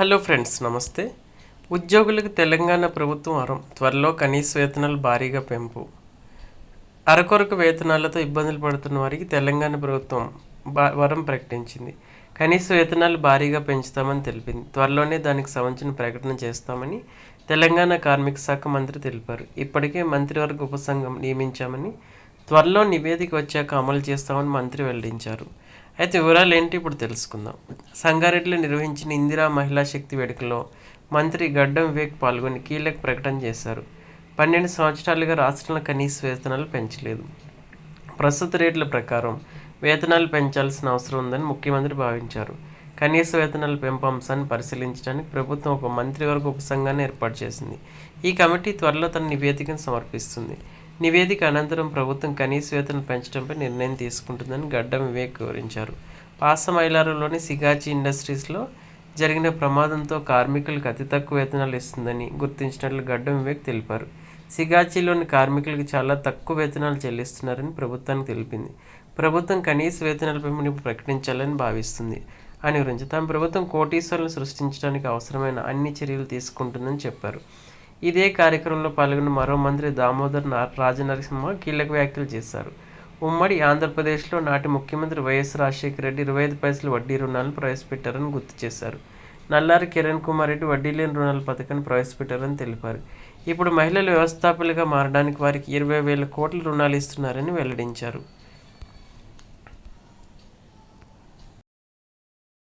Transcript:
Hello friends నమస్తే. ఉద్యోగులకు తెలంగాణ ప్రభుత్వం వరం త్వరలో కనీస వేతనాలు భారీగా పెంపు. అరకొరకు వేతనాలతో ఇబ్బందులు పడుతున్న వారికి తెలంగాణ ప్రభుత్వం వరం ప్రకటించింది. కనీస వేతనాలు భారీగా పెంచుతామని తెలిపింది. త్వరలోనే దానికి సంబంధించిన ప్రకటన చేస్తామని తెలంగాణ కార్మిక శాఖ మంత్రి తెలిపారు. ఇప్పటికే మంత్రివర్గ ఉపసంఘం నియమించామని త్వరలో నివేదిక వచ్చాక అమలు చేస్తామని మంత్రి వెల్లడించారు. అయితే వివరాలు ఏంటి ఇప్పుడు తెలుసుకుందాం. సంగారెడ్డిలో నిర్వహించిన ఇందిరా మహిళా శక్తి వేడుకలో మంత్రి గడ్డం వివేక్ పాల్గొని కీలక ప్రకటన చేశారు. పన్నెండు సంవత్సరాలుగా రాష్ట్రంలో కనీస వేతనాలు పెంచలేదు. ప్రస్తుత రేట్ల ప్రకారం వేతనాలు పెంచాల్సిన అవసరం ఉందని ముఖ్యమంత్రి భావించారు. కనీస వేతనాల పెంపు అంశాన్ని పరిశీలించడానికి ప్రభుత్వం ఒక మంత్రివర్గ ఉపసంఘాన్ని ఏర్పాటు చేసింది. ఈ కమిటీ త్వరలో తన నివేదికను సమర్పిస్తుంది. నివేదిక అనంతరం ప్రభుత్వం కనీస వేతనం పెంచడంపై నిర్ణయం తీసుకుంటుందని గడ్డం వివేక్ వివరించారు. పాసమైలారులోని సిగాచి ఇండస్ట్రీస్లో జరిగిన ప్రమాదంతో కార్మికులకు అతి తక్కువ వేతనాలు ఇస్తుందని గుర్తించినట్లు గడ్డం వివేక్ తెలిపారు. సిగాచిలోని కార్మికులకు చాలా తక్కువ వేతనాలు చెల్లిస్తున్నారని ప్రభుత్వానికి తెలిపింది. ప్రభుత్వం కనీస వేతనాల పెంపుని ప్రకటించాలని భావిస్తుంది. అని వివరించి తమ ప్రభుత్వం కోటీశ్వరులను సృష్టించడానికి అవసరమైన అన్ని చర్యలు తీసుకుంటుందని చెప్పారు. ఇదే కార్యక్రమంలో పాల్గొన్న మరో మంత్రి దామోదర్ రాజనరసింహ కీలక వ్యాఖ్యలు చేశారు. ఉమ్మడి ఆంధ్రప్రదేశ్లో నాటి ముఖ్యమంత్రి వైఎస్ రాజశేఖర రెడ్డి ఇరవై ఐదు పైసలు వడ్డీ రుణాలను ప్రవేశపెట్టారని గుర్తు చేశారు. నల్లారి కిరణ్ కుమార్ రెడ్డి వడ్డీ లేని రుణాల పథకాన్ని ప్రవేశపెట్టారని తెలిపారు. ఇప్పుడు మహిళలు వ్యవస్థాపకులుగా మారడానికి వారికి ఇరవై వేల కోట్ల రుణాలు ఇస్తున్నారని వెల్లడించారు.